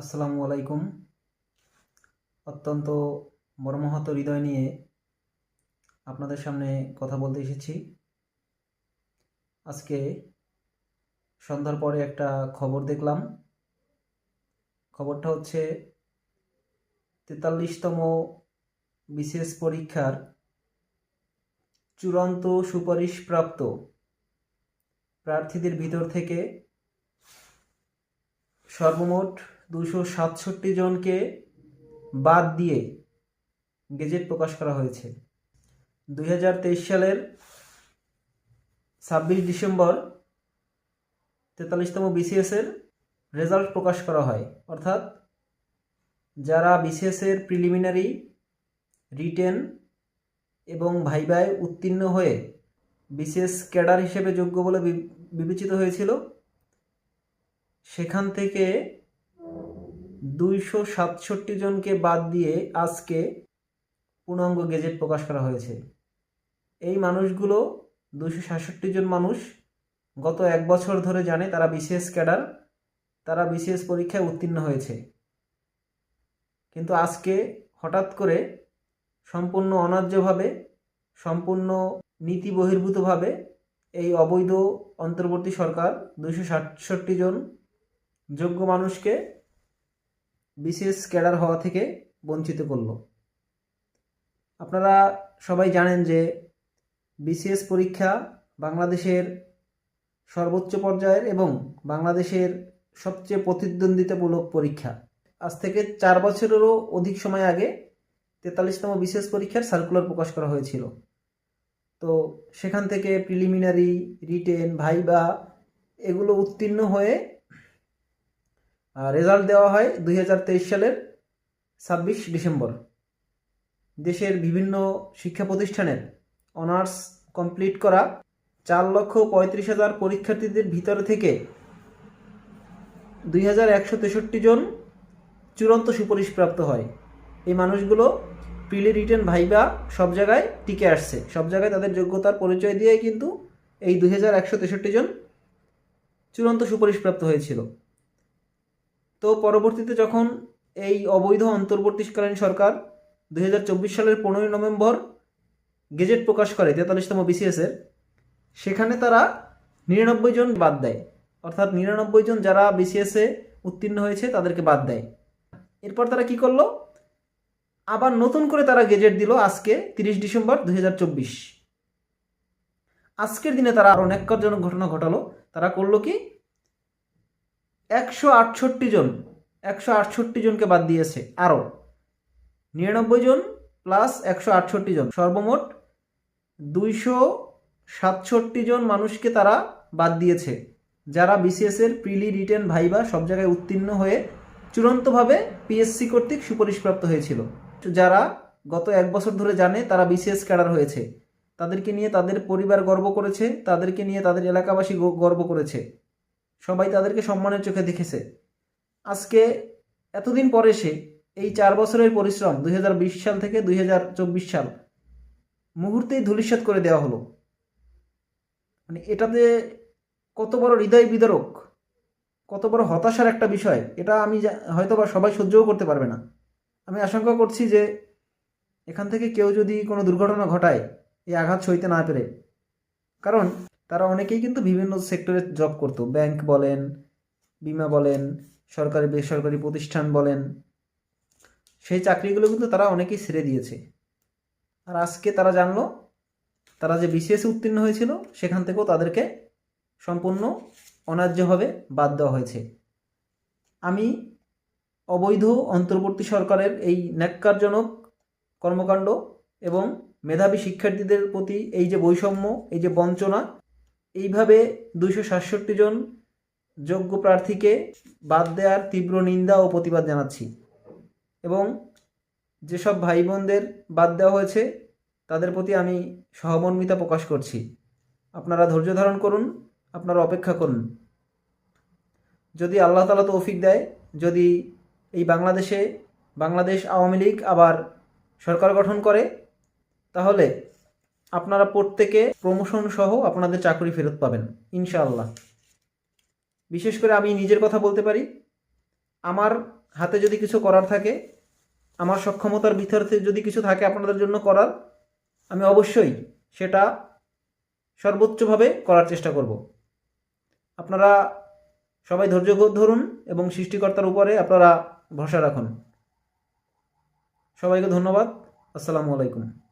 আসসালামু আলাইকুম। অত্যন্ত মর্মাহত হৃদয় নিয়ে আপনাদের সামনে কথা বলতে এসেছি। আজকে সন্ধ্যার পরে একটা খবর দেখলাম। খবরটা হচ্ছে, তেতাল্লিশতম বিশেষ পরীক্ষার চূড়ান্ত সুপারিশপ্রাপ্ত প্রার্থীদের ভিতর থেকে সর্বমোট দুশো সাতষট্টি জনকে বাদ দিয়ে গেজেট প্রকাশ করা হয়েছে। দুই হাজার তেইশ সালের ছাব্বিশ ডিসেম্বর তেতাল্লিশতম বিসিএসের রেজাল্ট প্রকাশ করা হয়। অর্থাৎ যারা বিসিএসের প্রিলিমিনারি রিটেন এবং ভাইভায় উত্তীর্ণ হয়ে বিসিএস ক্যাডার হিসেবে যোগ্য বলে বিবেচিত হয়েছিল সেখান থেকে দুইশো সাতষট্টি জনকে বাদ দিয়ে আজকে পূর্ণাঙ্গ গেজেট প্রকাশ করা হয়েছে। এই মানুষগুলো দুইশো সাতষট্টি জন মানুষ, গত এক বছর ধরে জানে তারা বিসিএস ক্যাডার, তারা বিসিএস পরীক্ষায় উত্তীর্ণ হয়েছে। কিন্তু আজকে হঠাৎ করে সম্পূর্ণ অন্যায্যভাবে সম্পূর্ণ নীতি বহির্ভূতভাবে এই অবৈধ অন্তর্বর্তী সরকার দুইশো সাতষট্টি জন যোগ্য মানুষকে বিশেষ ক্যাডার হওয়া থেকে বঞ্চিত করল। আপনারা সবাই জানেন যে বিসিএস পরীক্ষা বাংলাদেশের সর্বোচ্চ পর্যায়ের এবং বাংলাদেশের সবচেয়ে প্রতিদ্বন্দ্বিতামূলক পরীক্ষা। আজ থেকে চার বছরেরও অধিক সময় আগে তেতাল্লিশতম বিশেষ পরীক্ষার সার্কুলার প্রকাশ করা হয়েছিল। তো সেখান থেকে প্রিলিমিনারি রিটেন ভাইবা এগুলো উত্তীর্ণ হয়ে রেজাল্ট দেওয়া হয় দুই হাজার তেইশ সালের ছাব্বিশ ডিসেম্বর। দেশের বিভিন্ন শিক্ষা প্রতিষ্ঠানের অনার্স কমপ্লিট করা চার লক্ষ পঁয়ত্রিশ হাজার পরীক্ষার্থীদের ভিতর থেকে দুই হাজার একশো তেষট্টি জন চূড়ান্ত সুপারিশপ্রাপ্ত হয়। এই মানুষগুলো প্রিলি রিটেন ভাইবা সব জায়গায় টিকে আসছে। সব জায়গায় তাদের যোগ্যতার পরিচয় দিয়ে কিন্তু এই দুই হাজার একশো তেষট্টি জন চূড়ান্ত সুপারিশপ্রাপ্ত হয়েছিল। তো পরবর্তীতে যখন এই অবৈধ অন্তর্বর্তীকালীন সরকার দুই হাজার চব্বিশ সালের পনেরোই নভেম্বর গেজেট প্রকাশ করে, তেতাল্লিশতম বিসিএসের সেখানে তারা নিরানব্বই জন বাদ দেয়। অর্থাৎ নিরানব্বই জন যারা বিসিএসে উত্তীর্ণ হয়েছে, তাদেরকে বাদ দেয়। এরপর তারা কি করল? আবার নতুন করে তারা গেজেট দিল আজকে তিরিশ ডিসেম্বর দু হাজার চব্বিশ। আজকের দিনে তারা আরও ন্যাক্কারজনক ঘটনা ঘটালো। তারা করল কি? একশো আটষট্টি জন, একশো আটষট্টি জনকে বাদ দিয়েছে আরও। নিরানব্বই জন প্লাস একশো আটষট্টি জন। সর্বমোট দুইশো সাতষট্টি জন মানুষকে তারা বাদ দিয়েছে, যারা বিসিএসের প্রিলি, রিটেন, ভাইবা সব জায়গায় উত্তীর্ণ হয়ে চূড়ান্তভাবে পিএসসি কর্তৃক সুপারিশপ্রাপ্ত হয়েছিল। যারা গত এক বছর ধরে জানে তারা বিসিএস ক্যাডার হয়েছে, তাদেরকে নিয়ে তাদের পরিবার গর্ব করেছে, তাদেরকে নিয়ে তাদের এলাকাবাসী গর্ব করেছে। সবাই তাদেরকে সম্মানের চোখে দেখেছে। আজকে এতদিন পরে সে এই চার বছরের পরিশ্রম দুই হাজার বিশ সাল থেকে দুই হাজার চব্বিশ সাল মুহূর্তেই ধূলিসাৎ করে দেওয়া হলো। মানে এটাতে কত বড় হৃদয় বিদারক, কত বড় হতাশার একটা বিষয়, এটা আমি হয়তো বা সবাই সহ্যও করতে পারবে না। আমি আশঙ্কা করছি যে এখান থেকে কেউ যদি কোনো দুর্ঘটনা ঘটায়, এই আঘাত সইতে না পেরে। কারণ তারা অনেকেই কিন্তু বিভিন্ন সেক্টরে জব করতো। ব্যাংক বলেন, বিমা বলেন, সরকারি বেসরকারি প্রতিষ্ঠান বলেন। সেই চাকরিগুলো কিন্তু তারা অনেকেই ছেড়ে দিয়েছে। আর আজকে তারা জানলো, তারা যে বিসিএসে উত্তীর্ণ হয়েছিল, সেখান থেকেও তাদেরকে সম্পূর্ণ অন্যায্যভাবে বাদ দেওয়া হয়েছে। আমি অবৈধ অন্তর্বর্তী সরকারের এই ন্যাক্কারজনক কর্মকাণ্ড এবং মেধাবী শিক্ষার্থীদের প্রতি এই যে বৈষম্য, এই যে বঞ্চনা এইভাবে দুইশো সাতষট্টি জন যোগ্য প্রার্থীকে বাদ দেওয়ার তীব্র নিন্দা ও প্রতিবাদ জানাচ্ছি। এবং যেসব ভাই বোনদের বাদ দেওয়া হয়েছে, তাদের প্রতি আমি সহমর্মিতা প্রকাশ করছি। আপনারা ধৈর্য ধারণ করুন, আপনারা অপেক্ষা করুন। যদি আল্লাহ তালা তৌফিক দেয়, যদি এই বাংলাদেশে বাংলাদেশ আওয়ামী লীগ আবার সরকার গঠন করে, তাহলে আপনারা প্রত্যেকে প্রমোশন সহ আপনাদের চাকরি ফেরত পাবেন, ইনশাআল্লাহ। বিশেষ করে আমি নিজের কথা বলতে পারি, আমার হাতে যদি কিছু করার থাকে, আমার সক্ষমতার ভিতরে যদি কিছু থাকে আপনাদের জন্য করার, আমি অবশ্যই সেটা সর্বোচ্চভাবে করার চেষ্টা করব। আপনারা সবাই ধৈর্য ধরুন এবং সৃষ্টিকর্তার উপরে আপনারা ভরসা রাখুন। সবাইকে ধন্যবাদ, আসসালামু আলাইকুম।